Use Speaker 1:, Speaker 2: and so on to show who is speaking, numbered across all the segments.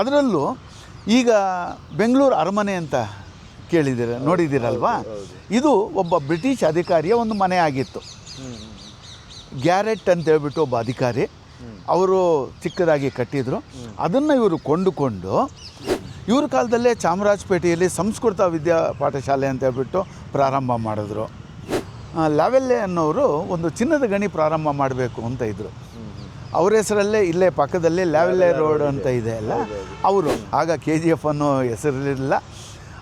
Speaker 1: ಅದರಲ್ಲೂ ಈಗ ಬೆಂಗಳೂರು ಅರಮನೆ ಅಂತ ಕೇಳಿದ್ದೀರ ನೋಡಿದ್ದೀರಲ್ವಾ? ಇದು ಒಬ್ಬ ಬ್ರಿಟಿಷ್ ಅಧಿಕಾರಿಯ ಒಂದು ಮನೆ ಆಗಿತ್ತು. ಗ್ಯಾರೆಟ್ ಅಂತ ಹೇಳ್ಬಿಟ್ಟು ಒಬ್ಬ ಅಧಿಕಾರಿ ಅವರು ಚಿಕ್ಕದಾಗಿ ಕಟ್ಟಿದರು. ಅದನ್ನು ಇವರು ಕೊಂಡುಕೊಂಡು ಇವ್ರ ಕಾಲದಲ್ಲೇ ಚಾಮರಾಜಪೇಟೆಯಲ್ಲಿ ಸಂಸ್ಕೃತ ವಿದ್ಯಾ ಪಾಠಶಾಲೆ ಅಂತ ಹೇಳ್ಬಿಟ್ಟು ಪ್ರಾರಂಭ ಮಾಡಿದ್ರು. ಲಾವೆಲ್ಲೆ ಅನ್ನೋರು ಒಂದು ಚಿನ್ನದ ಗಣಿ ಪ್ರಾರಂಭ ಮಾಡಬೇಕು ಅಂತ ಇದ್ದರು ಅವ್ರ ಹೆಸರಲ್ಲೇ ಇಲ್ಲೇ ಪಕ್ಕದಲ್ಲೇ ಲ್ಯಾವೆಲ್ಲೆ ರೋಡ್ ಅಂತ ಇದೆ. ಅಲ್ಲ? ಅವರು. ಆಗ ಕೆ ಜಿ ಎಫ್ ಅನ್ನೋ ಹೆಸರಿರಲಿಲ್ಲ.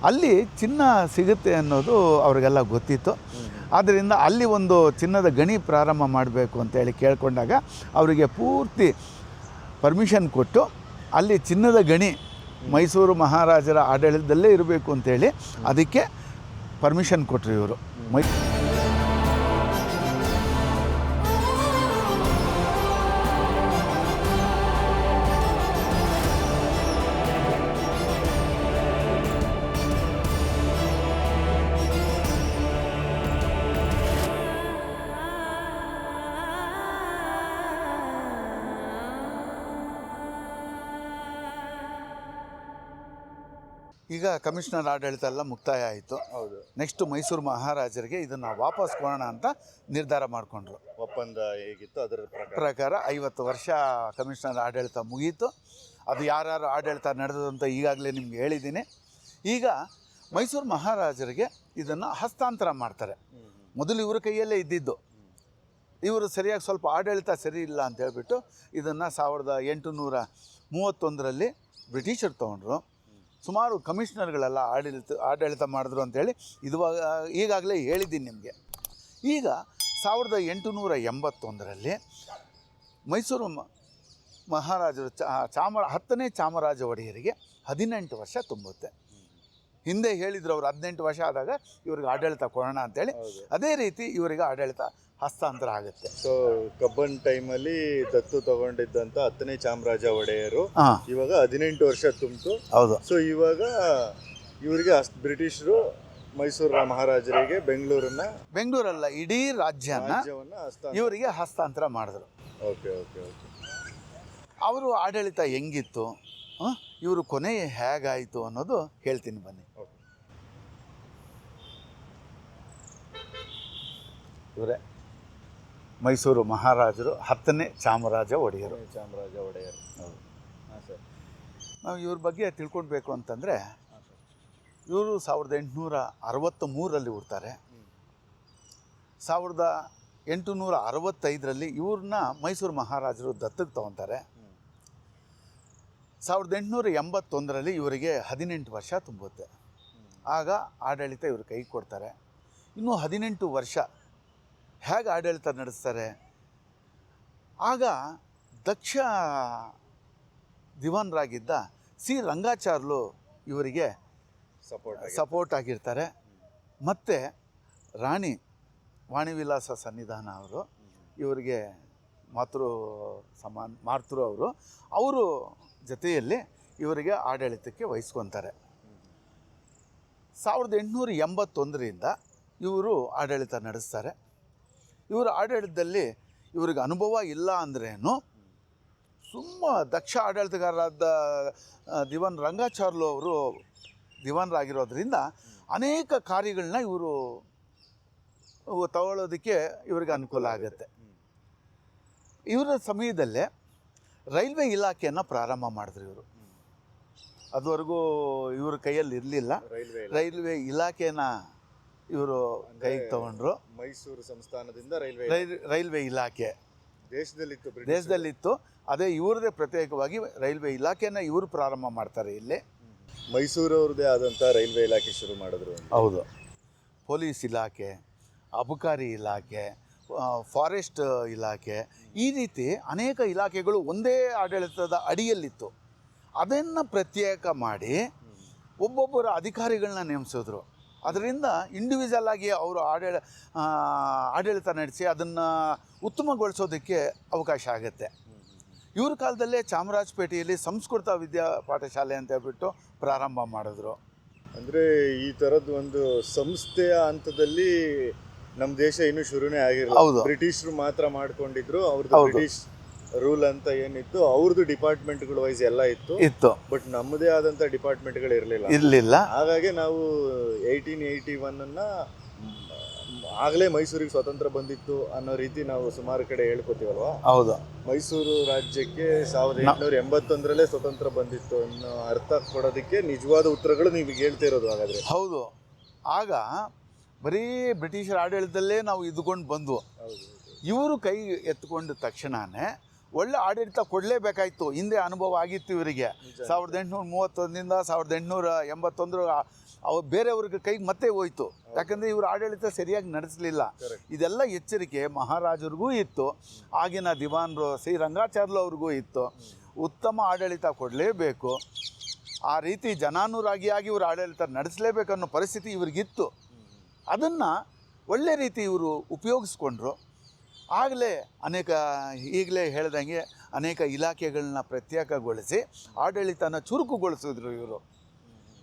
Speaker 1: ಅಲ್ಲಿ ಚಿನ್ನ ಸಿಗುತ್ತೆ ಅನ್ನೋದು ಅವರಿಗೆಲ್ಲ ಗೊತ್ತಿತ್ತು. ಆದ್ದರಿಂದ ಅಲ್ಲಿ ಒಂದು ಚಿನ್ನದ ಗಣಿ ಪ್ರಾರಂಭ ಮಾಡಬೇಕು ಅಂತೇಳಿ ಕೇಳಿಕೊಂಡಾಗ ಅವರಿಗೆ ಪೂರ್ತಿ ಪರ್ಮಿಷನ್ ಕೊಟ್ಟು ಅಲ್ಲಿ ಚಿನ್ನದ ಗಣಿ ಮೈಸೂರು ಮಹಾರಾಜರ ಆಡಳಿತದಲ್ಲೇ ಇರಬೇಕು ಅಂತೇಳಿ ಅದಕ್ಕೆ ಪರ್ಮಿಷನ್ ಕೊಟ್ಟರು ಇವರು. ಮೈ ಕಮಿಷನರ್ ಆಡಳಿತ ಎಲ್ಲ ಮುಕ್ತಾಯ ಆಯಿತು.
Speaker 2: ಹೌದು.
Speaker 1: ನೆಕ್ಸ್ಟ್ ಮೈಸೂರು ಮಹಾರಾಜರಿಗೆ ಇದನ್ನು ವಾಪಸ್ ಕೊಡೋಣ ಅಂತ ನಿರ್ಧಾರ ಮಾಡಿಕೊಂಡ್ರು.
Speaker 2: ಒಪ್ಪಂದ ಹೇಗಿತ್ತು ಅದರ ಪ್ರಕಾರ?
Speaker 1: ಐವತ್ತು ವರ್ಷ ಕಮಿಷನರ್ ಆಡಳಿತ ಮುಗೀತು. ಅದು ಯಾರ್ಯಾರು ಆಡಳಿತ ನಡೆದು ಅಂತ ಈಗಾಗಲೇ ನಿಮ್ಗೆ ಹೇಳಿದ್ದೀನಿ. ಈಗ ಮೈಸೂರು ಮಹಾರಾಜರಿಗೆ ಇದನ್ನು ಹಸ್ತಾಂತರ ಮಾಡ್ತಾರೆ. ಮೊದಲು ಇವರ ಕೈಯಲ್ಲೇ ಇದ್ದಿದ್ದು. ಇವರು ಸರಿಯಾಗಿ ಸ್ವಲ್ಪ ಆಡಳಿತ ಸರಿ ಇಲ್ಲ ಅಂತ ಹೇಳ್ಬಿಟ್ಟು ಇದನ್ನು ಸಾವಿರದ ಎಂಟುನೂರ ಮೂವತ್ತೊಂದರಲ್ಲಿ ಬ್ರಿಟಿಷರು ತೊಗೊಂಡ್ರು. ಸುಮಾರು ಕಮಿಷನರ್ಗಳೆಲ್ಲ ಆಡಳಿತ ಆಡಳಿತ ಮಾಡಿದ್ರು ಅಂತೇಳಿ ಇದು ಈಗಾಗಲೇ ಹೇಳಿದ್ದೀನಿ ನಿಮಗೆ. ಈಗ ಸಾವಿರದ ಎಂಟುನೂರ ಎಂಬತ್ತೊಂದರಲ್ಲಿ ಮೈಸೂರು ಮ- ಮಹಾರಾಜರು ಚಾ ಚಾಮರ ಹತ್ತನೇ ಚಾಮರಾಜ ಒಡೆಯರಿಗೆ ಹದಿನೆಂಟು ವರ್ಷ ತುಂಬುತ್ತೆ. ಹಿಂದೆ ಹೇಳಿದ್ರು ಅವರು ಹದಿನೆಂಟು ವರ್ಷ ಆದಾಗ ಇವ್ರಿಗೆ ಆಡಳಿತ ಕೊಡೋಣ ಅಂತೇಳಿ. ಅದೇ ರೀತಿ ಇವರಿಗೆ ಆಡಳಿತ ಹಸ್ತಾಂತರ ಆಗುತ್ತೆ.
Speaker 2: ಸೊ ಕಬ್ಬನ್ ಟೈಮಲ್ಲಿ ದತ್ತು ತಗೊಂಡಿದ್ದಂತ ಹತ್ತನೇ ಚಾಮರಾಜ ಒಡೆಯರು
Speaker 1: ಹಾಂ.
Speaker 2: ಇವಾಗ ಹದಿನೆಂಟು ವರ್ಷ ತುಂಬಿತು.
Speaker 1: ಹೌದು.
Speaker 2: ಸೊ ಇವಾಗ ಇವರಿಗೆ ಅಷ್ಟ್ ಬ್ರಿಟಿಷರು ಮೈಸೂರು ಮಹಾರಾಜರಿಗೆ ಬೆಂಗಳೂರನ್ನ
Speaker 1: ಬೆಂಗಳೂರಲ್ಲ ಇಡೀ ರಾಜ್ಯನ
Speaker 2: ರಾಜ್ಯವನ್ನ ಹಸ್ತಾಂತರ.
Speaker 1: ಇವರಿಗೆ ಹಸ್ತಾಂತರ ಮಾಡಿದ್ರು.
Speaker 2: ಓಕೆ ಓಕೆ ಓಕೆ
Speaker 1: ಅವರು ಆಡಳಿತ ಹೆಂಗಿತ್ತು? ಆ, ಇವರು ಕೊನೆ ಹೇಗಾಯಿತು ಅನ್ನೋದು ಹೇಳ್ತೀನಿ ಬನ್ನಿ. ಇವರೇ ಮೈಸೂರು ಮಹಾರಾಜರು ಹತ್ತನೇ ಚಾಮರಾಜ ಒಡೆಯರು.
Speaker 2: ಚಾಮರಾಜ ಒಡೆಯರು.
Speaker 1: ಹೌದು.
Speaker 2: ಹಾಂ ಸರ್.
Speaker 1: ನಾವು ಇವ್ರ ಬಗ್ಗೆ ತಿಳ್ಕೊಳ್ಬೇಕು ಅಂತಂದರೆ ಇವರು ಸಾವಿರದ ಎಂಟುನೂರ ಅರವತ್ತ ಮೂರರಲ್ಲಿ ಹುಡ್ತಾರೆ. ಸಾವಿರದ ಎಂಟುನೂರ ಅರವತ್ತೈದರಲ್ಲಿ ಇವ್ರನ್ನ ಮೈಸೂರು ಮಹಾರಾಜರು ದತ್ತಕ್ಕೆ ತಗೊತಾರೆ. ಸಾವಿರದ ಎಂಟುನೂರ ಎಂಬತ್ತೊಂದರಲ್ಲಿ ಇವರಿಗೆ ಹದಿನೆಂಟು ವರ್ಷ ತುಂಬುತ್ತೆ. ಆಗ ಆಡಳಿತ ಇವ್ರ ಕೈ ಕೊಡ್ತಾರೆ. ಇನ್ನೂ ಹದಿನೆಂಟು ವರ್ಷ ಹೇಗೆ ಆಡಳಿತ ನಡೆಸ್ತಾರೆ? ಆಗ ದಕ್ಷ ದಿವಾನರಾಗಿದ್ದ ಸಿ ರಂಗಾಚಾರ್ಲು ಇವರಿಗೆ
Speaker 2: ಸಪೋರ್ಟ್
Speaker 1: ಸಪೋರ್ಟ್ ಆಗಿರ್ತಾರೆ. ಮತ್ತು ರಾಣಿ ವಾಣಿವಿಲಾಸ ಸನ್ನಿಧಾನ ಅವರು ಇವರಿಗೆ ಮಾತೃ ಸಮಾನ ಮಾತೃ ಅವರು ಅವರು ಜೊತೆಯಲ್ಲಿ ಇವರಿಗೆ ಆಡಳಿತಕ್ಕೆ ವಹಿಸ್ಕೊತಾರೆ. ಸಾವಿರದ ಎಂಟುನೂರ ಎಂಬತ್ತೊಂದರಿಂದ ಇವರು ಆಡಳಿತ ನಡೆಸ್ತಾರೆ. ಇವರ ಆಡಳಿತದಲ್ಲಿ ಇವ್ರಿಗೆ ಅನುಭವ ಇಲ್ಲ ಅಂದ್ರೇನು? ತುಂಬ ದಕ್ಷ ಆಡಳಿತಗಾರರಾದ ದಿವನ್ ರಂಗಾಚಾರ್ಲು ಅವರು ದಿವಾನರಾಗಿರೋದ್ರಿಂದ ಅನೇಕ ಕಾರ್ಯಗಳನ್ನ ಇವರು ತಗೊಳ್ಳೋದಕ್ಕೆ ಇವ್ರಿಗೆ ಅನುಕೂಲ ಆಗುತ್ತೆ. ಇವರ ಸಮಯದಲ್ಲೇ ರೈಲ್ವೆ ಇಲಾಖೆಯನ್ನು ಪ್ರಾರಂಭ ಮಾಡಿದ್ರು ಇವರು. ಅದುವರೆಗೂ ಇವ್ರ ಕೈಯಲ್ಲಿ ಇರಲಿಲ್ಲ.
Speaker 2: ರೈಲ್ವೆ
Speaker 1: ರೈಲ್ವೆ ಇಲಾಖೆನ ಇವರು ಕೈಗೆ ತಗೊಂಡ್ರು.
Speaker 2: ಮೈಸೂರು ಸಂಸ್ಥಾನದಿಂದ ರೈಲ್ವೆ
Speaker 1: ರೈಲ್ ರೈಲ್ವೆ ಇಲಾಖೆ.
Speaker 2: ದೇಶದಲ್ಲಿತ್ತು.
Speaker 1: ದೇಶದಲ್ಲಿತ್ತು. ಅದೇ ಇವ್ರದೇ ಪ್ರತ್ಯೇಕವಾಗಿ ರೈಲ್ವೆ ಇಲಾಖೆನ ಇವರು ಪ್ರಾರಂಭ ಮಾಡ್ತಾರೆ ಇಲ್ಲಿ.
Speaker 2: ಮೈಸೂರವ್ರದ್ದೇ ಆದಂಥ ರೈಲ್ವೆ ಇಲಾಖೆ ಶುರು ಮಾಡಿದ್ರು
Speaker 1: ಹೌದು. ಪೊಲೀಸ್ ಇಲಾಖೆ ಅಬಕಾರಿ ಇಲಾಖೆ ಫಾರೆಸ್ಟ್ ಇಲಾಖೆ ಈ ರೀತಿ ಅನೇಕ ಇಲಾಖೆಗಳು ಒಂದೇ ಆಡಳಿತದ ಅಡಿಯಲ್ಲಿತ್ತು. ಅದನ್ನು ಪ್ರತ್ಯೇಕ ಮಾಡಿ ಒಬ್ಬೊಬ್ಬರ ಅಧಿಕಾರಿಗಳನ್ನ ನೇಮಿಸಿದ್ರು. ಅದರಿಂದ ಇಂಡಿವಿಜುವಲ್ ಆಗಿ ಅವರು ಆಡಳ ಆಡಳಿತ ನಡೆಸಿ ಅದನ್ನು ಉತ್ತಮಗೊಳಿಸೋದಕ್ಕೆ ಅವಕಾಶ ಆಗುತ್ತೆ. ಇವ್ರ ಕಾಲದಲ್ಲೇ ಚಾಮರಾಜಪೇಟೆಯಲ್ಲಿ ಸಂಸ್ಕೃತ ವಿದ್ಯಾ ಪಾಠಶಾಲೆ ಅಂತ ಹೇಳ್ಬಿಟ್ಟು ಪ್ರಾರಂಭ ಮಾಡಿದ್ರು.
Speaker 2: ಅಂದರೆ ಈ ಥರದ್ದು ಒಂದು ಸಂಸ್ಥೆಯ ಹಂತದಲ್ಲಿ ನಮ್ಮ ದೇಶ ಇನ್ನೂ ಶುರುನೇ ಆಗಿರಲಿಲ್ಲ.
Speaker 1: ಹೌದು.
Speaker 2: ಬ್ರಿಟಿಷರು ಮಾತ್ರ ಮಾಡ್ಕೊಂಡಿದ್ರು ಅವ್ರದ್ದು ಬ್ರಿಟಿಷ್ ರೂಲ್ ಅಂತ ಏನಿತ್ತು ಅವ್ರದ್ದು ಡಿಪಾರ್ಟ್ಮೆಂಟ್ಗಳು ವೈಸ್ ಎಲ್ಲ ಇತ್ತು.
Speaker 1: ಇತ್ತು.
Speaker 2: ಬಟ್ ನಮ್ಮದೇ ಆದಂತ ಡಿಪಾರ್ಟ್ಮೆಂಟ್ಗಳು ಇರಲಿಲ್ಲ.
Speaker 1: ಇರಲಿಲ್ಲ.
Speaker 2: ಹಾಗಾಗಿ ನಾವು ಏಯ್ಟೀನ್ ಏಯ್ಟಿ ಒನ್ನ ಆಗಲೇ ಮೈಸೂರಿಗೆ ಸ್ವತಂತ್ರ ಬಂದಿತ್ತು ಅನ್ನೋ ರೀತಿ ನಾವು ಸುಮಾರು ಕಡೆ ಹೇಳ್ಕೊತೀವಲ್ವಾ?
Speaker 1: ಹೌದು.
Speaker 2: ಮೈಸೂರು ರಾಜ್ಯಕ್ಕೆ ಸಾವಿರದ ಎಂಟುನೂರ ಎಂಬತ್ತೊಂದರಲ್ಲೇ ಸ್ವತಂತ್ರ ಬಂದಿತ್ತು ಅನ್ನೋ ಅರ್ಥ ಕೊಡೋದಕ್ಕೆ ನಿಜವಾದ ಉತ್ತರಗಳು ನೀವು ಹೇಳ್ತಾ ಇರೋದು ಹಾಗಾದ್ರೆ.
Speaker 1: ಹೌದು. ಆಗ ಬರೀ ಬ್ರಿಟಿಷರ ಆಡಳಿತದಲ್ಲೇ ನಾವು ಇದ್ಕೊಂಡು ಬಂದ್ವು. ಇವರು ಕೈ ಎತ್ಕೊಂಡ ತಕ್ಷಣವೇ ಒಳ್ಳೆ ಆಡಳಿತ ಕೊಡಲೇಬೇಕಾಯಿತು. ಹಿಂದೆ ಅನುಭವ ಆಗಿತ್ತು ಇವರಿಗೆ. ಸಾವಿರದ ಎಂಟುನೂರ ಮೂವತ್ತೊಂದರಿಂದ ಸಾವಿರದ ಎಂಟುನೂರ ಎಂಬತ್ತೊಂದರ ಅವ್ರು ಬೇರೆಯವ್ರಿಗೆ ಕೈಗೆ ಮತ್ತೆ ಹೋಯ್ತು. ಯಾಕಂದರೆ ಇವರು ಆಡಳಿತ ಸರಿಯಾಗಿ ನಡೆಸಲಿಲ್ಲ. ಇದೆಲ್ಲ ಎಚ್ಚರಿಕೆ ಮಹಾರಾಜರಿಗೂ ಇತ್ತು. ಆಗಿನ ದಿವಾನ್ರು ಶ್ರೀ ರಂಗಾಚಾರ್ಲು ಅವ್ರಿಗೂ ಇತ್ತು. ಉತ್ತಮ ಆಡಳಿತ ಕೊಡಲೇಬೇಕು. ಆ ರೀತಿ ಜನಾನುರಾಗಿಯಾಗಿ ಇವರು ಆಡಳಿತ ನಡೆಸಲೇಬೇಕನ್ನೋ ಪರಿಸ್ಥಿತಿ ಇವ್ರಿಗಿತ್ತು. ಅದನ್ನು ಒಳ್ಳೆ ರೀತಿ ಇವರು ಉಪಯೋಗಿಸ್ಕೊಂಡ್ರು. ಆಗಲೇ ಅನೇಕ, ಈಗಲೇ ಹೇಳ್ದಂಗೆ ಅನೇಕ ಇಲಾಖೆಗಳನ್ನ ಪ್ರತ್ಯೇಕಗೊಳಿಸಿ ಆಡಳಿತನ ಚುರುಕುಗೊಳಿಸಿದ್ರು ಇವರು.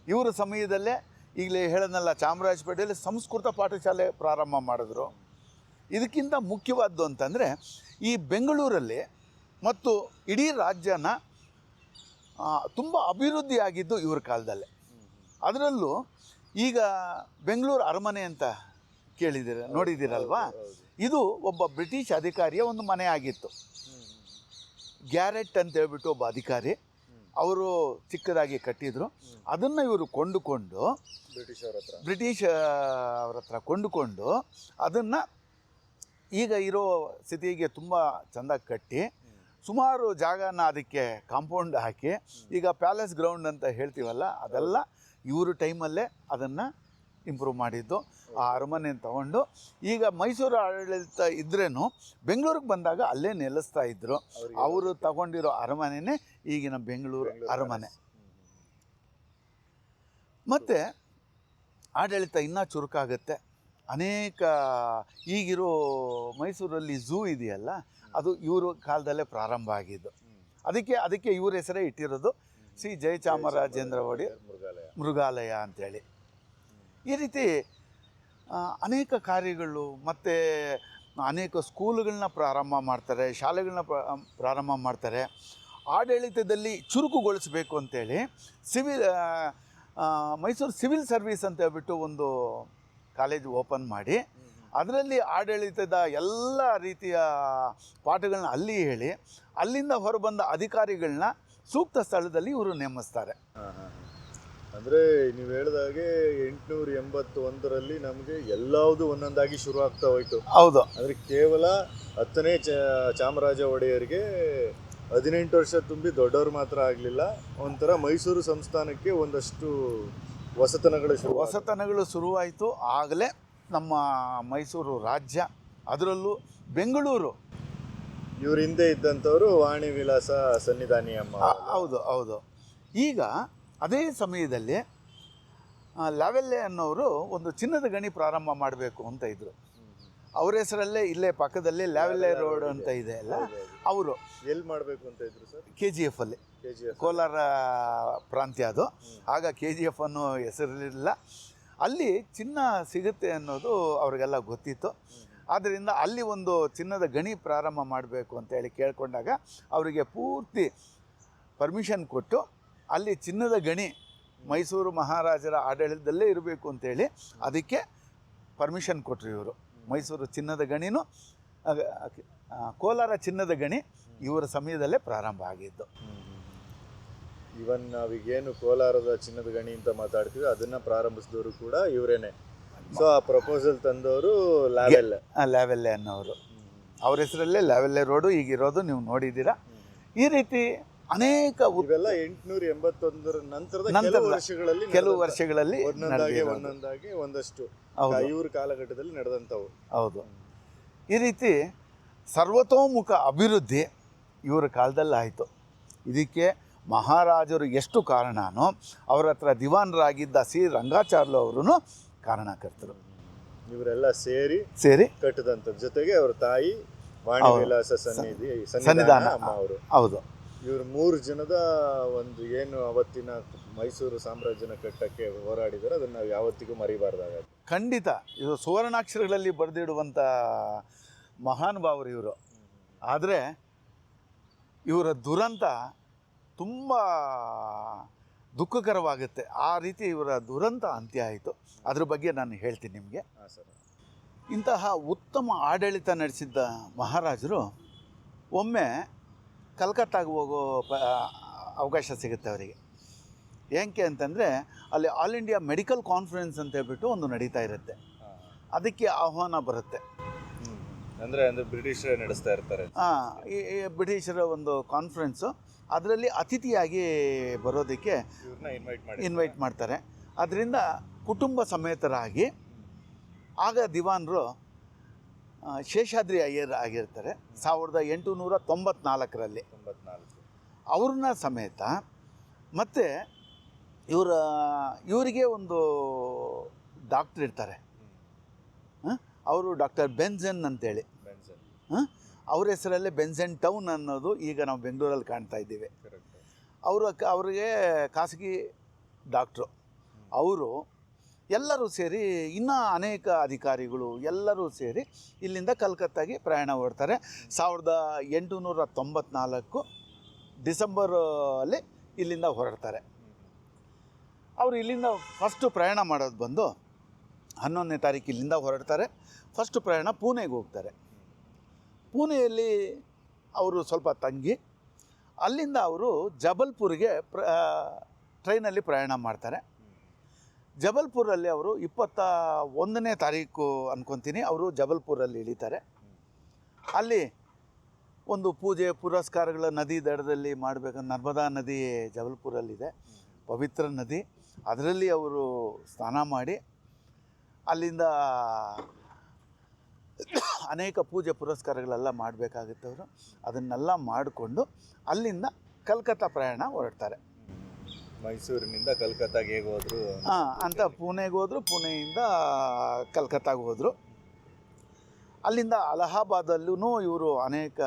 Speaker 1: ಇವರ ಸಮಯದಲ್ಲೇ ಈಗಲೇ ಹೇಳೋದಲ್ಲ ಚಾಮರಾಜಪೇಟೆಯಲ್ಲಿ ಸಂಸ್ಕೃತ ಪಾಠಶಾಲೆ ಪ್ರಾರಂಭ ಮಾಡಿದ್ರು. ಇದಕ್ಕಿಂತ ಮುಖ್ಯವಾದ್ದು ಅಂತಂದರೆ, ಈ ಬೆಂಗಳೂರಲ್ಲಿ ಮತ್ತು ಇಡೀ ರಾಜ್ಯನ ತುಂಬ ಅಭಿವೃದ್ಧಿ ಆಗಿದ್ದು ಇವ್ರ ಕಾಲದಲ್ಲೇ. ಅದರಲ್ಲೂ ಈಗ ಬೆಂಗಳೂರು ಅರಮನೆ ಅಂತ ಕೇಳಿದ್ದೀರ ನೋಡಿದ್ದೀರಲ್ವಾ. ಇದು ಒಬ್ಬ ಬ್ರಿಟಿಷ್ ಅಧಿಕಾರಿಯ ಒಂದು ಮನೆ ಆಗಿತ್ತು. ಗ್ಯಾರೆಟ್ ಅಂತ ಹೇಳ್ಬಿಟ್ಟು ಒಬ್ಬ ಅಧಿಕಾರಿ ಅವರು ಚಿಕ್ಕದಾಗಿ ಕಟ್ಟಿದ್ರು. ಅದನ್ನು ಇವರು ಕೊಂಡುಕೊಂಡು
Speaker 2: ಬ್ರಿಟಿಷ್ ಅವ್ರ ಹತ್ರ
Speaker 1: ಬ್ರಿಟಿಷ್ ಅವ್ರ ಹತ್ರ ಕೊಂಡುಕೊಂಡು ಅದನ್ನು ಈಗ ಇರೋ ಸ್ಥಿತಿಗೆ ತುಂಬ ಚೆಂದ ಕಟ್ಟಿ ಸುಮಾರು ಜಾಗನ ಅದಕ್ಕೆ ಕಾಂಪೌಂಡ್ ಹಾಕಿ ಈಗ ಪ್ಯಾಲೇಸ್ ಗ್ರೌಂಡ್ ಅಂತ ಹೇಳ್ತೀವಲ್ಲ ಅದೆಲ್ಲ ಇವರು ಟೈಮಲ್ಲೇ ಅದನ್ನು ಇಂಪ್ರೂವ್ ಮಾಡಿದ್ದು ಆ ಅರಮನೆಯನ್ನು ತಗೊಂಡು ಈಗ ಮೈಸೂರು ಆಡಳಿತ ಇದ್ರೇನು ಬೆಂಗಳೂರಿಗೆ ಬಂದಾಗ ಅಲ್ಲೇ ನೆಲೆಸ್ತಾ ಇದ್ರು. ಅವರು ತಗೊಂಡಿರೋ ಅರಮನೆನೇ ಈಗಿನ ಬೆಂಗಳೂರು ಅರಮನೆ. ಮತ್ತು ಆಡಳಿತ ಇನ್ನೂ ಚುರುಕಾಗುತ್ತೆ. ಅನೇಕ ಈಗಿರೋ ಮೈಸೂರಲ್ಲಿ ಝೂ ಇದೆಯಲ್ಲ ಅದು ಇವರು ಕಾಲದಲ್ಲೇ ಪ್ರಾರಂಭ ಆಗಿದ್ದು. ಅದಕ್ಕೆ ಅದಕ್ಕೆ ಇವ್ರ ಹೆಸರೇ ಇಟ್ಟಿರೋದು ಸಿ ಜಯಚಾಮರಾಜೇಂದ್ರ ಒಡೆಯರ್
Speaker 2: ಮೃಗಾಲಯ
Speaker 1: ಮೃಗಾಲಯ ಅಂತೇಳಿ. ಈ ರೀತಿ ಅನೇಕ ಕಾರ್ಯಗಳು ಮತ್ತು ಅನೇಕ ಸ್ಕೂಲುಗಳನ್ನ ಪ್ರಾರಂಭ ಮಾಡ್ತಾರೆ, ಶಾಲೆಗಳನ್ನ ಪ್ರ- ಪ್ರಾರಂಭ ಮಾಡ್ತಾರೆ ಆಡಳಿತದಲ್ಲಿ ಚುರುಕುಗೊಳಿಸಬೇಕು ಅಂತೇಳಿ ಸಿವಿಲ್ ಮೈಸೂರು ಸಿವಿಲ್ ಸರ್ವಿಸ್ ಅಂತ ಹೇಳ್ಬಿಟ್ಟು ಒಂದು ಕಾಲೇಜ್ ಓಪನ್ ಮಾಡಿ, ಅದರಲ್ಲಿ ಆಡಳಿತದ ಎಲ್ಲ ರೀತಿಯ ಪಾಠಗಳನ್ನ ಅಲ್ಲಿ ಹೇಳಿ, ಅಲ್ಲಿಂದ ಹೊರಬಂದ ಅಧಿಕಾರಿಗಳನ್ನ ಸೂಕ್ತ ಸ್ಥಳದಲ್ಲಿ ಇವರು ನೇಮಿಸ್ತಾರೆ.
Speaker 2: ಅಂದ್ರೆ ನೀವು ಹೇಳಿದಾಗೆ ಎಂಟುನೂರ ಎಂಬತ್ತು ಒಂದರಲ್ಲಿ ನಮಗೆ ಎಲ್ಲವುದು ಒಂದೊಂದಾಗಿ ಶುರು ಆಗ್ತಾ ಹೋಯ್ತು.
Speaker 1: ಹೌದು.
Speaker 2: ಅಂದರೆ ಕೇವಲ ಹತ್ತನೇ ಚ ಚಾಮರಾಜ ಒಡೆಯರಿಗೆ ಹದಿನೆಂಟು ವರ್ಷ ತುಂಬಿ ದೊಡ್ಡವರು ಮಾತ್ರ ಆಗಲಿಲ್ಲ. ಒಂಥರ ಮೈಸೂರು ಸಂಸ್ಥಾನಕ್ಕೆ ಒಂದಷ್ಟು ವಸತನಗಳು ಶುರು
Speaker 1: ವಸತನಗಳು ಶುರುವಾಯಿತು ಆಗಲೇ ನಮ್ಮ ಮೈಸೂರು ರಾಜ್ಯ ಅದರಲ್ಲೂ ಬೆಂಗಳೂರು.
Speaker 2: ಇವ್ರ ಹಿಂದೆ ಇದ್ದಂಥವರು ವಾಣಿ ವಿಲಾಸ ಸನ್ನಿಧಾನಿ ಅಮ್ಮ.
Speaker 1: ಹೌದು ಹೌದು. ಈಗ ಅದೇ ಸಮಯದಲ್ಲಿ ಲಾವೆಲ್ಲೆ ಅನ್ನೋರು ಒಂದು ಚಿನ್ನದ ಗಣಿ ಪ್ರಾರಂಭ ಮಾಡಬೇಕು ಅಂತ ಇದ್ರು. ಅವ್ರ ಹೆಸರಲ್ಲೇ ಇಲ್ಲೇ ಪಕ್ಕದಲ್ಲಿ ಲಾವೆಲ್ಲೆ ರೋಡ್ ಅಂತ ಇದೆ. ಅಲ್ಲ? ಅವರು.
Speaker 2: ಎಲ್ಲಿ ಮಾಡಬೇಕು ಅಂತ ಇದ್ರು ಸರ್?
Speaker 1: ಕೆ ಜಿ ಎಫ್ ಅಲ್ಲಿ.
Speaker 2: ಕೆ ಜಿ ಎಫ್
Speaker 1: ಕೋಲಾರ ಪ್ರಾಂತ್ಯ ಅದು. ಆಗ ಕೆ ಜಿ ಎಫ್ ಅನ್ನೋ ಹೆಸರಿರಲಿಲ್ಲ. ಅಲ್ಲಿ ಚಿನ್ನ ಸಿಗುತ್ತೆ ಅನ್ನೋದು ಅವರಿಗೆಲ್ಲ ಗೊತ್ತಿತ್ತು. ಆದ್ದರಿಂದ ಅಲ್ಲಿ ಒಂದು ಚಿನ್ನದ ಗಣಿ ಪ್ರಾರಂಭ ಮಾಡಬೇಕು ಅಂತೇಳಿ ಕೇಳಿಕೊಂಡಾಗ ಅವರಿಗೆ ಪೂರ್ತಿ ಪರ್ಮಿಷನ್ ಕೊಟ್ಟು ಅಲ್ಲಿ ಚಿನ್ನದ ಗಣಿ ಮೈಸೂರು ಮಹಾರಾಜರ ಆಡಳಿತದಲ್ಲೇ ಇರಬೇಕು ಅಂತೇಳಿ ಅದಕ್ಕೆ ಪರ್ಮಿಷನ್ ಕೊಟ್ಟರು ಇವರು. ಮೈಸೂರು ಚಿನ್ನದ ಗಣಿನೂ ಕೋಲಾರ ಚಿನ್ನದ ಗಣಿ ಇವರ ಸಮಯದಲ್ಲೇ ಪ್ರಾರಂಭ ಆಗಿದ್ದು.
Speaker 2: ಇವನ್ ನಾವೀಗೇನು ಕೋಲಾರದ ಚಿನ್ನದ ಗಣಿ ಅಂತ ಮಾತಾಡ್ತೀವಿ ಅದನ್ನ ಪ್ರಾರಂಭಿಸಿದವರು ಕೂಡ ಇವರೇನೆ. ಸೊ ಆ ಪ್ರಪೋಸಲ್ ತಂದವರು ಲ್ಯಾವೆಲ್
Speaker 1: ಲ್ಯಾವೆಲ್ಲೆ ಅನ್ನೋರು. ಅವ್ರ ಹೆಸರಲ್ಲೇ ಲ್ಯಾವೆಲ್ಲೆ ರೋಡು ಈಗಿರೋದು ನೀವು ನೋಡಿದ್ದೀರಾ. ಈ ರೀತಿ ಅನೇಕ
Speaker 2: ಇವೆಲ್ಲ ಎಂಟುನೂರ ಎಂಬತ್ತೊಂದರ ನಂತರದ ಕೆಲವು ವರ್ಷಗಳಲ್ಲಿ
Speaker 1: ಕೆಲವು ವರ್ಷಗಳಲ್ಲಿ
Speaker 2: ಒಂದೊಂದಾಗಿ ಒಂದೊಂದಾಗಿ ಒಂದಷ್ಟು.
Speaker 1: ಹೌದು.
Speaker 2: ಇವ್ರ ಕಾಲಘಟ್ಟದಲ್ಲಿ ನಡೆದಂಥವು.
Speaker 1: ಹೌದು. ಈ ರೀತಿ ಸರ್ವತೋಮುಖ ಅಭಿವೃದ್ಧಿ ಇವರ ಕಾಲದಲ್ಲಿ ಆಯಿತು ಇದಕ್ಕೆ ಮಹಾರಾಜರು ಎಷ್ಟು ಕಾರಣನೋ ಅವರ ಹತ್ರ ದಿವಾನರಾಗಿದ್ದ ಸಿ ರಂಗಾಚಾರ್ಲು ಅವರು ಕಾರಣಕರ್ತರು.
Speaker 2: ಇವರೆಲ್ಲ ಸೇರಿ
Speaker 1: ಸೇರಿ
Speaker 2: ಕಟ್ಟಿದಂಥ ಜೊತೆಗೆ ಅವರ ತಾಯಿ ವಾಣಿ. ವಿಲಾಸ ಸನ್ನಿಧಿ
Speaker 1: ಸನ್ನಿಧಾನ.
Speaker 2: ಸನ್ನಿಧಾನ. ಅವರು.
Speaker 1: ಹೌದು.
Speaker 2: ಇವ್ರು ಮೂರು ಜನದ ಒಂದು ಏನು ಅವತ್ತಿನ ಮೈಸೂರು ಸಾಮ್ರಾಜ್ಯನ ಕಟ್ಟಕ್ಕೆ ಹೋರಾಡಿದರೆ ಅದನ್ನು ನಾವು ಯಾವತ್ತಿಗೂ ಮರಿಬಾರ್ದಾಗ
Speaker 1: ಖಂಡಿತ. ಇದು ಸುವರ್ಣಾಕ್ಷರಗಳಲ್ಲಿ ಬರೆದಿಡುವಂಥ ಮಹಾನುಭಾವರು ಇವರು. ಆದರೆ ಇವರ ದುರಂತ ತುಂಬ ದುಃಖಕರವಾಗುತ್ತೆ. ಆ ರೀತಿ ಇವರ ದುರಂತ ಅಂತ್ಯ ಆಯಿತು ಅದ್ರ ಬಗ್ಗೆ ನಾನು ಹೇಳ್ತೀನಿ ನಿಮಗೆ. ಇಂತಹ ಉತ್ತಮ ಆಡಳಿತ ನಡೆಸಿದ್ದ ಮಹಾರಾಜರು ಒಮ್ಮೆ ಕಲ್ಕತ್ತಾಗೆ ಹೋಗೋ ಪ ಅವಕಾಶ ಸಿಗುತ್ತೆ ಅವರಿಗೆ. ಏನಕ್ಕೆ ಅಂತಂದರೆ ಅಲ್ಲಿ ಆಲ್ ಇಂಡಿಯಾ ಮೆಡಿಕಲ್ ಕಾನ್ಫರೆನ್ಸ್ ಅಂತ ಹೇಳ್ಬಿಟ್ಟು ಒಂದು ನಡೀತಾ ಇರುತ್ತೆ. ಅದಕ್ಕೆ ಆಹ್ವಾನ ಬರುತ್ತೆ.
Speaker 2: ಅಂದರೆ ಅಂದರೆ ಬ್ರಿಟಿಷರೇ ನಡೆಸ್ತಾ ಇರ್ತಾರೆ.
Speaker 1: ಹಾಂ ಈ ಬ್ರಿಟಿಷರ ಒಂದು ಕಾನ್ಫರೆನ್ಸು. ಅದರಲ್ಲಿ ಅತಿಥಿಯಾಗಿ ಬರೋದಕ್ಕೆ
Speaker 2: ಇನ್ವೈಟ್ ಮಾಡಿ
Speaker 1: ಇನ್ವೈಟ್ ಮಾಡ್ತಾರೆ. ಅದರಿಂದ ಕುಟುಂಬ ಸಮೇತರಾಗಿ ಆಗ ದಿವಾನರು ಶೇಷಾದ್ರಿ ಅಯ್ಯರ್ ಆಗಿರ್ತಾರೆ. ಸಾವಿರದ ಎಂಟುನೂರ ತೊಂಬತ್ನಾಲ್ಕರಲ್ಲಿ.
Speaker 2: ತೊಂಬತ್ನಾಲ್ಕು
Speaker 1: ಅವ್ರನ್ನ ಸಮೇತ ಮತ್ತು ಇವರ ಇವರಿಗೆ ಒಂದು ಡಾಕ್ಟ್ರ್ ಇರ್ತಾರೆ.
Speaker 2: ಹಾಂ?
Speaker 1: ಅವರು ಡಾಕ್ಟರ್ ಬೆನ್ಸನ್ ಅಂತೇಳಿ.
Speaker 2: ಬೆನ್ಸನ್
Speaker 1: ಹಾಂ? ಅವ್ರ ಹೆಸರಲ್ಲೇ ಬೆನ್ಸನ್ ಟೌನ್ ಅನ್ನೋದು ಈಗ ನಾವು ಬೆಂಗಳೂರಲ್ಲಿ ಕಾಣ್ತಾ ಇದ್ದೀವಿ. ಅವರು ಅವರಿಗೆ ಖಾಸಗಿ ಡಾಕ್ಟ್ರು. ಅವರು ಎಲ್ಲರೂ ಸೇರಿ ಇನ್ನೂ ಅನೇಕ ಅಧಿಕಾರಿಗಳು ಎಲ್ಲರೂ ಸೇರಿ ಇಲ್ಲಿಂದ ಕಲ್ಕತ್ತಾಗೆ ಪ್ರಯಾಣ ಹೊಡ್ತಾರೆ ಸಾವಿರದ ಎಂಟುನೂರ ತೊಂಬತ್ನಾಲ್ಕು ಡಿಸೆಂಬರಲ್ಲಿ ಇಲ್ಲಿಂದ ಹೊರಡ್ತಾರೆ. ಅವರು ಇಲ್ಲಿಂದ ಫಸ್ಟು ಪ್ರಯಾಣ ಮಾಡೋದು ಬಂದು ಹನ್ನೊಂದನೇ ತಾರೀಕು ಇಲ್ಲಿಂದ ಹೊರಡ್ತಾರೆ. ಫಸ್ಟು ಪ್ರಯಾಣ ಪುಣೆಗೆ ಹೋಗ್ತಾರೆ. ಪುಣೆಯಲ್ಲಿ ಅವರು ಸ್ವಲ್ಪ ತಂಗಿ, ಅಲ್ಲಿಂದ ಅವರು ಜಬಲ್ಪುರ್ಗೆ ಪ್ರ ಟ್ರೈನಲ್ಲಿ ಪ್ರಯಾಣ ಮಾಡ್ತಾರೆ. ಜಬಲ್ಪುರಲ್ಲಿ ಅವರು ಇಪ್ಪತ್ತ ಒಂದನೇ ತಾರೀಕು ಅಂದ್ಕೊತೀನಿ ಅವರು ಜಬಲ್ಪುರಲ್ಲಿ ಇಳಿತಾರೆ. ಅಲ್ಲಿ ಒಂದು ಪೂಜೆ ಪುರಸ್ಕಾರಗಳ ನದಿ ದಡದಲ್ಲಿ ಮಾಡಬೇಕಂತ ನರ್ಮದಾ ನದಿ ಜಬಲ್ಪುರಲ್ಲಿದೆ, ಪವಿತ್ರ ನದಿ. ಅದರಲ್ಲಿ ಅವರು ಸ್ನಾನ ಮಾಡಿ ಅಲ್ಲಿಂದ ಅನೇಕ ಪೂಜೆ ಪುರಸ್ಕಾರಗಳೆಲ್ಲ ಮಾಡಬೇಕಾಗುತ್ತೆ ಅವರು ಅದನ್ನೆಲ್ಲ ಮಾಡಿಕೊಂಡು ಅಲ್ಲಿಂದ ಕಲ್ಕತ್ತಾ ಪ್ರಯಾಣ ಹೊರಡ್ತಾರೆ.
Speaker 2: ಮೈಸೂರಿನಿಂದ ಕಲ್ಕತ್ತಾಗೆ ಹೇಗೆ ಹೋದ್ರು?
Speaker 1: ಹಾಂ, ಅಂತ ಪುಣೆಗೆ ಹೋದರು, ಪುಣೆಯಿಂದ ಕಲ್ಕತ್ತಾಗೆ ಹೋದರು. ಅಲ್ಲಿಂದ ಅಲಹಾಬಾದಲ್ಲೂ ಇವರು ಅನೇಕ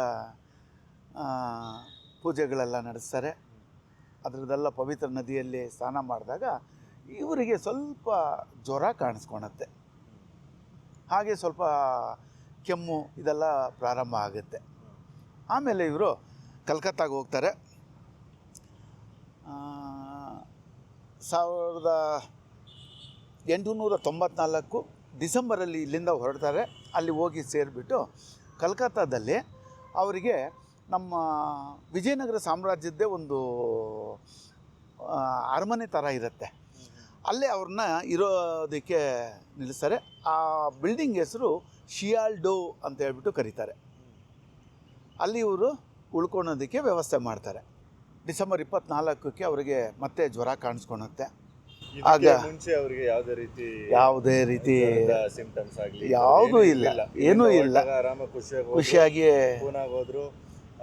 Speaker 1: ಪೂಜೆಗಳೆಲ್ಲ ನಡೆಸ್ತಾರೆ. ಅದರದ್ದೆಲ್ಲ ಪವಿತ್ರ ನದಿಯಲ್ಲಿ ಸ್ನಾನ ಮಾಡಿದಾಗ ಇವರಿಗೆ ಸ್ವಲ್ಪ ಜ್ವರ ಕಾಣಿಸ್ಕೊಳತ್ತೆ ಹಾಗೆ ಸ್ವಲ್ಪ ಕೆಮ್ಮು ಇದೆಲ್ಲ ಪ್ರಾರಂಭ ಆಗುತ್ತೆ. ಆಮೇಲೆ ಇವರು ಕಲ್ಕತ್ತಾಗೆ ಹೋಗ್ತಾರೆ. ಸಾವಿರದ ಎಂಟುನೂರ ತೊಂಬತ್ನಾಲ್ಕು ಡಿಸೆಂಬರಲ್ಲಿ ಇಲ್ಲಿಂದ ಹೊರಡ್ತಾರೆ. ಅಲ್ಲಿ ಹೋಗಿ ಸೇರಿಬಿಟ್ಟು ಕಲ್ಕತ್ತಾದಲ್ಲಿ ಅವರಿಗೆ ನಮ್ಮ ವಿಜಯನಗರ ಸಾಮ್ರಾಜ್ಯದ್ದೇ ಒಂದು ಅರಮನೆ ಥರ ಇರುತ್ತೆ. ಅಲ್ಲೇ ಅವ್ರನ್ನ ಇರೋದಕ್ಕೆ ನಿಲ್ಲಿಸ್ತಾರೆ. ಆ ಬಿಲ್ಡಿಂಗ್ ಹೆಸರು ಶಿಯಾಲ್ಡೋ ಅಂತ ಹೇಳ್ಬಿಟ್ಟು ಕರೀತಾರೆ. ಅಲ್ಲಿ ಇವರು ಉಳ್ಕೊಳೋದಕ್ಕೆ ವ್ಯವಸ್ಥೆ ಮಾಡ್ತಾರೆ. ಡಿಸೆಂಬರ್ ಇಪ್ಪತ್ನಾಲ್ಕಕ್ಕೆ ಅವರಿಗೆ ಮತ್ತೆ ಜ್ವರ ಕಾಣಿಸ್ಕೊಳತ್ತೆ ಆಗ-
Speaker 2: ಮುಂಚೆ ಅವರಿಗೆ ಯಾವುದೇ ರೀತಿ
Speaker 1: ಯಾವುದೇ ರೀತಿ
Speaker 2: ಸಿಂಪ್ಟಮ್ಸ್ ಆಗಲಿ
Speaker 1: ಯಾವುದೂ ಇಲ್ಲ. ಏನೂ ಇಲ್ಲ.
Speaker 2: ಆರಾಮ ಖುಷಿಯಾಗಿ
Speaker 1: ಖುಷಿಯಾಗಿ
Speaker 2: ಪೂನಾಗ ಹೋದ್ರು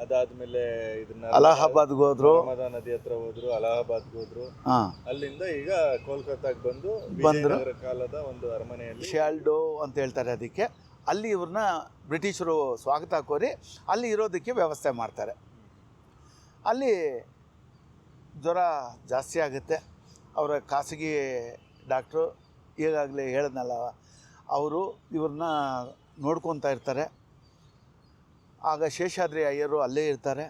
Speaker 2: ಅದಾದ್ಮೇಲೆ ಇದನ್ನ
Speaker 1: ಅಲಹಾಬಾದ್ಗೆ ಹೋದ್ರು
Speaker 2: ನರ್ಮದಾ ನದಿ ಹತ್ರ ಹೋದ್ರು ಅಲಹಾಬಾದ್ಗೆ ಹೋದ್ರು ಅಲ್ಲಿಂದ ಈಗ ಕೋಲ್ಕತ್ತಾಗೆ ಬಂದು
Speaker 1: ಬಂದ್ರು.
Speaker 2: ವಿಜಯನಗರ ಕಾಲದ ಒಂದು ಅರಮನೆಯಲ್ಲಿ
Speaker 1: ಶಾಲ್ಡೋ ಅಂತ ಹೇಳ್ತಾರೆ ಅದಕ್ಕೆ ಅಲ್ಲಿ ಇವ್ರನ್ನ ಬ್ರಿಟಿಷರು ಸ್ವಾಗತ ಕೋರಿ ಅಲ್ಲಿ ಇರೋದಕ್ಕೆ ವ್ಯವಸ್ಥೆ ಮಾಡ್ತಾರೆ ಅಲ್ಲಿ ಜ್ವರ ಜಾಸ್ತಿ ಆಗುತ್ತೆ. ಅವರ ಖಾಸಗಿ ಡಾಕ್ಟ್ರು ಈಗಾಗಲೇ ಹೇಳಿದ್ನಲ್ಲ, ಅವರು ಇವ್ರನ್ನ ನೋಡ್ಕೊತಾ ಇರ್ತಾರೆ. ಆಗ ಶೇಷಾದ್ರಿ ಅಯ್ಯರು ಅಲ್ಲೇ ಇರ್ತಾರೆ.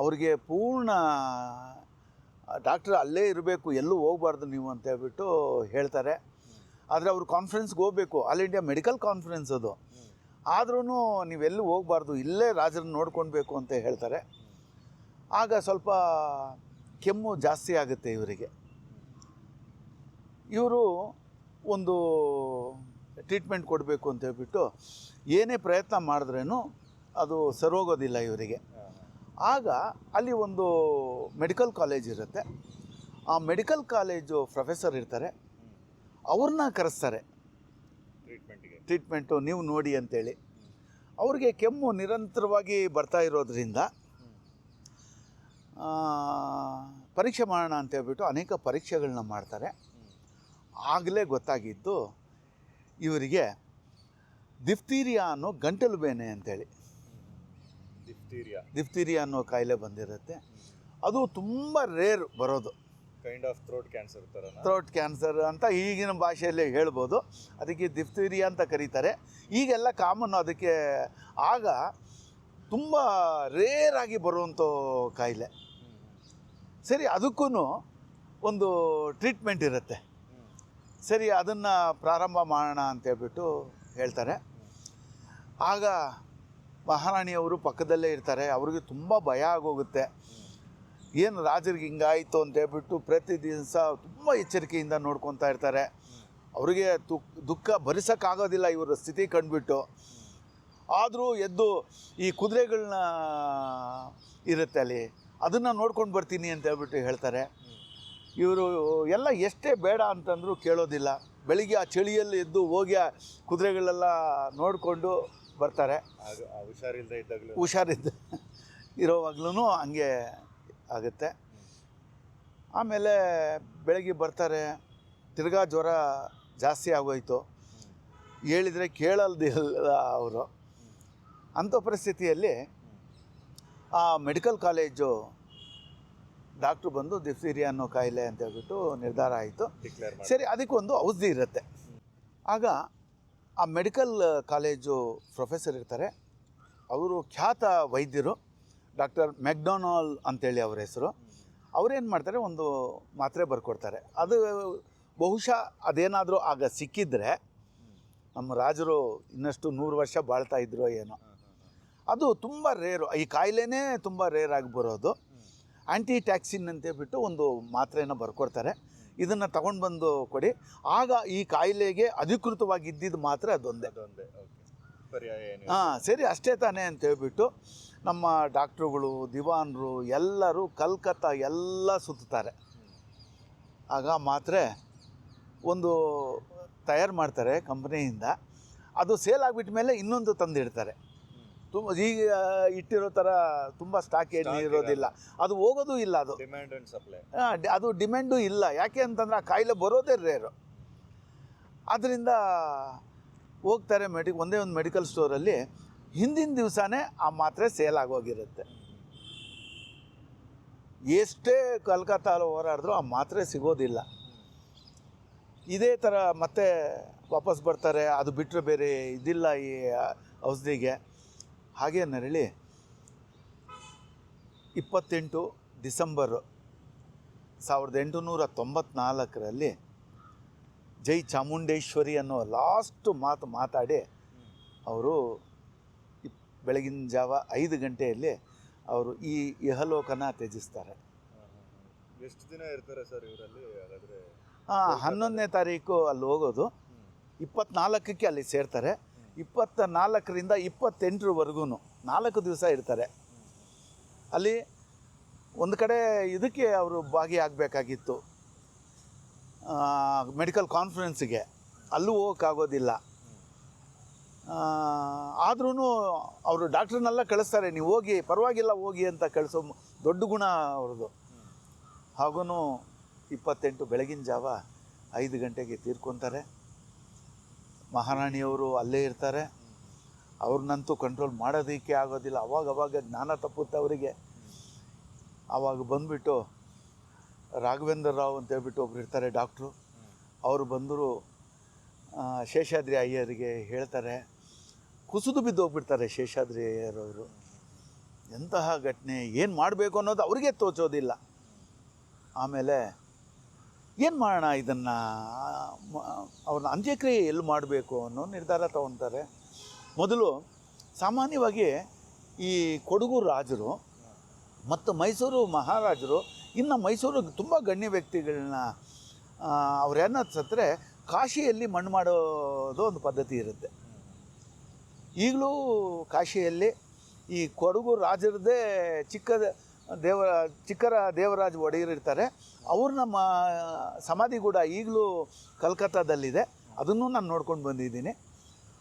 Speaker 1: ಅವ್ರಿಗೆ ಪೂರ್ಣ, ಡಾಕ್ಟ್ರ್ ಅಲ್ಲೇ ಇರಬೇಕು, ಎಲ್ಲೂ ಹೋಗ್ಬಾರ್ದು ನೀವು ಅಂತ ಹೇಳ್ಬಿಟ್ಟು ಹೇಳ್ತಾರೆ. ಆದರೆ ಅವರು ಕಾನ್ಫರೆನ್ಸ್ಗೆ ಹೋಗಬೇಕು, ಆಲ್ ಇಂಡಿಯಾ ಮೆಡಿಕಲ್ ಕಾನ್ಫರೆನ್ಸ್ ಅದು. ಆದ್ರೂ ನೀವೆಲ್ಲೂ ಹೋಗಬಾರ್ದು, ಇಲ್ಲೇ ರಾಜರನ್ನ ನೋಡ್ಕೊಳ್ಬೇಕು ಅಂತ ಹೇಳ್ತಾರೆ. ಆಗ ಸ್ವಲ್ಪ ಕೆಮ್ಮು ಜಾಸ್ತಿ ಆಗುತ್ತೆ ಇವರಿಗೆ. ಇವರು ಒಂದು ಟ್ರೀಟ್ಮೆಂಟ್ ಕೊಡಬೇಕು ಅಂತ ಹೇಳ್ಬಿಟ್ಟು ಏನೇ ಪ್ರಯತ್ನ ಮಾಡಿದ್ರೇನು ಅದು ಸರೋಗೋದಿಲ್ಲ ಇವರಿಗೆ. ಆಗ ಅಲ್ಲಿ ಒಂದು ಮೆಡಿಕಲ್ ಕಾಲೇಜ್ ಇರುತ್ತೆ. ಆ ಮೆಡಿಕಲ್ ಕಾಲೇಜು ಪ್ರೊಫೆಸರ್ ಇರ್ತಾರೆ. ಅವ್ರನ್ನ ಕರೆಸ್ತಾರೆ.
Speaker 2: ಟ್ರೀಟ್ಮೆಂಟ್ಗೆ.
Speaker 1: ಟ್ರೀಟ್ಮೆಂಟು ನೀವು ನೋಡಿ ಅಂತೇಳಿ. ಅವ್ರಿಗೆ ಕೆಮ್ಮು ನಿರಂತರವಾಗಿ ಬರ್ತಾ ಇರೋದ್ರಿಂದ ಪರೀಕ್ಷೆ ಮಾಡೋಣ ಅಂತ ಹೇಳ್ಬಿಟ್ಟು ಅನೇಕ ಪರೀಕ್ಷೆಗಳನ್ನ ಮಾಡ್ತಾರೆ. ಆಗಲೇ ಗೊತ್ತಾಗಿದ್ದು ಇವರಿಗೆ ದಿಫ್ತೀರಿಯಾ ಅನ್ನೋ ಗಂಟಲು ಬೇನೆ ಅಂತೇಳಿ.
Speaker 2: ದಿಫ್ತೀರಿಯಾ
Speaker 1: ದಿಫ್ತೀರಿಯಾ ಅನ್ನೋ ಕಾಯಿಲೆ ಬಂದಿರುತ್ತೆ. ಅದು ತುಂಬ ರೇರ್ ಬರೋದು.
Speaker 2: ಕೈಂಡ್ ಆಫ್ ಥ್ರೋಟ್ ಕ್ಯಾನ್ಸರ್ ಥರ
Speaker 1: ಥ್ರೋಟ್ ಕ್ಯಾನ್ಸರ್ ಅಂತ ಈಗಿನ ಭಾಷೆಯಲ್ಲಿ ಹೇಳ್ಬೋದು. ಅದಕ್ಕೆ ದಿಫ್ತೀರಿಯಾ ಅಂತ ಕರೀತಾರೆ. ಈಗೆಲ್ಲ ಕಾಮನ್ ಅದಕ್ಕೆ ಆಗ ತುಂಬ ರೇರಾಗಿ ಬರುವಂಥ ಕಾಯಿಲೆ. ಸರಿ ಅದಕ್ಕೂ ಒಂದು ಟ್ರೀಟ್ಮೆಂಟ್ ಇರುತ್ತೆ. ಸರಿ, ಅದನ್ನು ಪ್ರಾರಂಭ ಮಾಡೋಣ ಅಂತೇಳ್ಬಿಟ್ಟು ಹೇಳ್ತಾರೆ. ಆಗ ಮಹಾರಾಣಿಯವರು ಪಕ್ಕದಲ್ಲೇ ಇರ್ತಾರೆ. ಅವ್ರಿಗೆ ತುಂಬ ಭಯ ಆಗೋಗುತ್ತೆ. ಏನು ರಾಜರಿಗೆ ಹಿಂಗಾಯಿತು ಅಂತೇಳ್ಬಿಟ್ಟು ಪ್ರತಿ ದಿವಸ ತುಂಬ ಎಚ್ಚರಿಕೆಯಿಂದ ನೋಡ್ಕೊತಾ ಇರ್ತಾರೆ. ಅವರಿಗೆ ದುಃಖ ದುಃಖ ಭರಿಸೋಕ್ಕಾಗೋದಿಲ್ಲ ಇವರ ಸ್ಥಿತಿ ಕಂಡುಬಿಟ್ಟು. ಆದರೂ ಎದ್ದು ಈ ಕುದುರೆಗಳನ್ನ ಇರುತ್ತೆ ಅಲ್ಲಿ. ಅದನ್ನು ನೋಡ್ಕೊಂಡು ಬರ್ತೀನಿ ಅಂತ ಹೇಳ್ಬಿಟ್ಟು ಹೇಳ್ತಾರೆ. ಇವರು ಎಲ್ಲ ಎಷ್ಟೇ ಬೇಡ ಅಂತಂದರೂ ಕೇಳೋದಿಲ್ಲ. ಬೆಳಿಗ್ಗೆ ಆ ಚಳಿಯಲ್ಲಿ ಎದ್ದು ಹೋಗಿ ಆ ಕುದುರೆಗಳೆಲ್ಲ ನೋಡಿಕೊಂಡು ಬರ್ತಾರೆ.
Speaker 2: ಹುಷಾರಿಲ್ಲದೆ ಇದ್ದಾಗಲೂ.
Speaker 1: ಹುಷಾರಿದ್ದ ಇರೋವಾಗ್ಲೂ ಹಂಗೆ ಆಗುತ್ತೆ. ಆಮೇಲೆ ಬೆಳಗ್ಗೆ ಬರ್ತಾರೆ. ತಿರ್ಗಾ ಜ್ವರ ಜಾಸ್ತಿ ಆಗೋಯ್ತು. ಹೇಳಿದರೆ ಕೇಳಲ್ದಿಲ್ಲ ಅವರು. ಅಂಥ ಪರಿಸ್ಥಿತಿಯಲ್ಲಿ ಆ ಮೆಡಿಕಲ್ ಕಾಲೇಜು ಡಾಕ್ಟ್ರು ಬಂದು ದಿಫ್ತೀರಿಯಾ ಅನ್ನೋ ಕಾಯಿಲೆ ಅಂತ ಹೇಳ್ಬಿಟ್ಟು ನಿರ್ಧಾರ ಆಯಿತು. ಸರಿ ಅದಕ್ಕೊಂದು ಔಷಧಿ ಇರುತ್ತೆ. ಆಗ ಆ ಮೆಡಿಕಲ್ ಕಾಲೇಜು ಪ್ರೊಫೆಸರ್ ಇರ್ತಾರೆ. ಅವರು ಖ್ಯಾತ ವೈದ್ಯರು ಡಾಕ್ಟರ್ ಮೆಕ್ಡೊನಾಲ್ ಅಂತೇಳಿ ಅವರ ಹೆಸರು. ಅವ್ರೇನು ಮಾಡ್ತಾರೆ ಒಂದು ಮಾತ್ರೆ ಬರ್ಕೊಡ್ತಾರೆ. ಅದು ಬಹುಶಃ ಅದೇನಾದರೂ ಆಗ ಸಿಕ್ಕಿದ್ರೆ ನಮ್ಮ ರಾಜರು ಇನ್ನಷ್ಟು ನೂರು ವರ್ಷ ಬಾಳ್ತಾ ಇದ್ರೋ ಏನೋ. ಅದು ತುಂಬ ರೇರು ಈ ಕಾಯಿಲೆನೇ ತುಂಬ ರೇರ್ ಆಗಿ ಬರೋದು. ಆ್ಯಂಟಿ ಟ್ಯಾಕ್ಸಿನ್ ಅಂತೇಳ್ಬಿಟ್ಟು ಒಂದು ಮಾತ್ರೆಯನ್ನು ಬರ್ಕೊಡ್ತಾರೆ. ಇದನ್ನು ತಗೊಂಡು ಬಂದು ಕೊಡಿ. ಆಗ ಈ ಕಾಯಿಲೆಗೆ ಅಧಿಕೃತವಾಗಿ ಇದ್ದಿದ್ದು ಮಾತ್ರ ಅದೊಂದೇ. ಹಾಂ ಸರಿ ಅಷ್ಟೇ ತಾನೇ ಅಂತ ಹೇಳ್ಬಿಟ್ಟು ನಮ್ಮ ಡಾಕ್ಟ್ರುಗಳು ದಿವಾನರು ಎಲ್ಲರೂ ಕಲ್ಕತ್ತಾ ಎಲ್ಲ ಸುತ್ತಾರೆ. ಆಗ ಮಾತ್ರೆ ಒಂದು ತಯಾರು ಮಾಡ್ತಾರೆ ಕಂಪ್ನಿಯಿಂದ. ಅದು ಸೇಲ್ ಆಗಿಬಿಟ್ಟ ಮೇಲೆ ಇನ್ನೊಂದು ತಂದಿಡ್ತಾರೆ. ತುಂಬ ಈಗ ಇಟ್ಟಿರೋ ಥರ ತುಂಬ ಸ್ಟಾಕ್ ಏನು ಇರೋದಿಲ್ಲ ಅದು ಹೋಗೋದು ಇಲ್ಲ ಅದು.
Speaker 2: ಡಿಮ್ಯಾಂಡ್ ಅಂಡ್ ಸಪ್ಲೈ
Speaker 1: ಅದು ಡಿಮ್ಯಾಂಡು ಇಲ್ಲ. ಯಾಕೆ ಅಂತಂದ್ರೆ ಆ ಕಾಯಿಲೆ ಬರೋದೇ ರೇರು ಆದ್ದರಿಂದ ಹೋಗ್ತಾರೆ ಮೆಡಿ ಒಂದೇ ಒಂದು ಮೆಡಿಕಲ್ ಸ್ಟೋರಲ್ಲಿ ಹಿಂದಿನ ದಿವಸನೇ ಆ ಮಾತ್ರೆ ಸೇಲ್ ಆಗೋಗಿರುತ್ತೆ. ಎಷ್ಟೇ ಕಲ್ಕತ್ತಾಲು ಹೋರಾಡಿದ್ರೂ ಆ ಮಾತ್ರೆ ಸಿಗೋದಿಲ್ಲ. ಇದೇ ಥರ ಮತ್ತೆ ವಾಪಸ್ ಬರ್ತಾರೆ. ಅದು ಬಿಟ್ಟರೆ ಬೇರೆ ಇದಿಲ್ಲ ಈ ಔಷಧಿಗೆ. ಹಾಗೆ ನರಳಿ ಇಪ್ಪತ್ತೆಂಟು ಡಿಸೆಂಬರ್ ಸಾವಿರದ ಎಂಟುನೂರ ತೊಂಬತ್ನಾಲ್ಕರಲ್ಲಿ ಜೈ ಚಾಮುಂಡೇಶ್ವರಿ ಅನ್ನೋ ಲಾಸ್ಟು ಮಾತು ಮಾತಾಡಿ ಅವರು ಬೆಳಗಿನ ಜಾವ ಐದು ಗಂಟೆಯಲ್ಲಿ ಅವರು ಈ ಇಹಲೋಕನ ತ್ಯಜಿಸ್ತಾರೆ.
Speaker 2: ಎಷ್ಟು ದಿನ ಇರ್ತಾರೆ ಸರ್ ಇವರಲ್ಲಿ? ಹಾಗಾದ್ರೆ
Speaker 1: ಹಾಂ ಹನ್ನೊಂದನೇ ತಾರೀಕು ಅಲ್ಲಿ ಹೋಗೋದು. ಇಪ್ಪತ್ನಾಲ್ಕಕ್ಕೆ ಅಲ್ಲಿ ಸೇರ್ತಾರೆ. ಇಪ್ಪತ್ತ ನಾಲ್ಕರಿಂದ ಇಪ್ಪತ್ತೆಂಟರವರೆಗೂ ನಾಲ್ಕು ದಿವಸ ಇರ್ತಾರೆ ಅಲ್ಲಿ ಒಂದು ಕಡೆ ಇದಕ್ಕೆ ಅವರು ಭಾಗಿಯಾಗಬೇಕಾಗಿತ್ತು. ಮೆಡಿಕಲ್ ಕಾನ್ಫರೆನ್ಸಿಗೆ. ಅಲ್ಲೂ ಹೋಗೋಕ್ಕಾಗೋದಿಲ್ಲ. ಆದ್ರೂ ಅವರು ಡಾಕ್ಟ್ರನ್ನೆಲ್ಲ ಕಳಿಸ್ತಾರೆ, ನೀವು ಹೋಗಿ, ಪರವಾಗಿಲ್ಲ ಹೋಗಿ ಅಂತ ಕಳಿಸೋ ದೊಡ್ಡ ಗುಣ ಅವ್ರದ್ದು. ಹಾಗೂ ಇಪ್ಪತ್ತೆಂಟು ಬೆಳಗಿನ ಜಾವ ಐದು ಗಂಟೆಗೆ ತೀರ್ಕೊತಾರೆ. ಮಹಾರಾಣಿಯವರು ಅಲ್ಲೇ ಇರ್ತಾರೆ. ಅವ್ರನ್ನಂತೂ ಕಂಟ್ರೋಲ್ ಮಾಡೋದಕ್ಕೆ ಆಗೋದಿಲ್ಲ. ಅವಾಗ ಅವಾಗ ಜ್ಞಾನ ತಪ್ಪುತ್ತೆ ಅವರಿಗೆ. ಆವಾಗ ಬಂದುಬಿಟ್ಟು ರಾಘವೇಂದ್ರ ರಾವ್ ಅಂತ ಹೇಳ್ಬಿಟ್ಟು ಒಬ್ರು ಇರ್ತಾರೆ ಡಾಕ್ಟ್ರು ಅವರು ಬಂದರು ಶೇಷಾದ್ರಿ ಅಯ್ಯರಿಗೆ ಹೇಳ್ತಾರೆ. ಕುಸಿದು ಬಿದ್ದು ಹೋಗ್ಬಿಡ್ತಾರೆ ಶೇಷಾದ್ರಿ ಅಯ್ಯರವರು. ಎಂತಹ ಘಟನೆ, ಏನು ಮಾಡಬೇಕು ಅನ್ನೋದು ಅವ್ರಿಗೆ ತೋಚೋದಿಲ್ಲ. ಆಮೇಲೆ ಏನು ಮಾಡೋಣ ಇದನ್ನು? ಅವ್ರನ್ನ ಅಂತ್ಯಕ್ರಿಯೆ ಎಲ್ಲಿ ಮಾಡಬೇಕು ಅನ್ನೋ ನಿರ್ಧಾರ ತಗೊತಾರೆ. ಮೊದಲು ಸಾಮಾನ್ಯವಾಗಿ ಈ ಕೊಡಗು ರಾಜರು ಮತ್ತು ಮೈಸೂರು ಮಹಾರಾಜರು, ಇನ್ನು ಮೈಸೂರು ತುಂಬ ಗಣ್ಯ ವ್ಯಕ್ತಿಗಳನ್ನ ಅವ್ರೇನ ಸತ್ತರೆ ಕಾಶಿಯಲ್ಲಿ ಮಣ್ಣು ಮಾಡೋದು ಒಂದು ಪದ್ಧತಿ ಇರುತ್ತೆ. ಈಗಲೂ ಕಾಶಿಯಲ್ಲಿ ಈ ಕೊಡಗು ರಾಜರದೇ ಚಿಕ್ಕ ದೇವ ಚಿಕ್ಕರ ದೇವರಾಜ್ ಒಡೆಯರ್ ಇರ್ತಾರೆ. ಅವ್ರು ನಮ್ಮ ಸಮಾಧಿ ಕೂಡ ಈಗಲೂ ಕಲ್ಕತ್ತಾದಲ್ಲಿದೆ. ಅದನ್ನು ನಾನು ನೋಡ್ಕೊಂಡು ಬಂದಿದ್ದೀನಿ.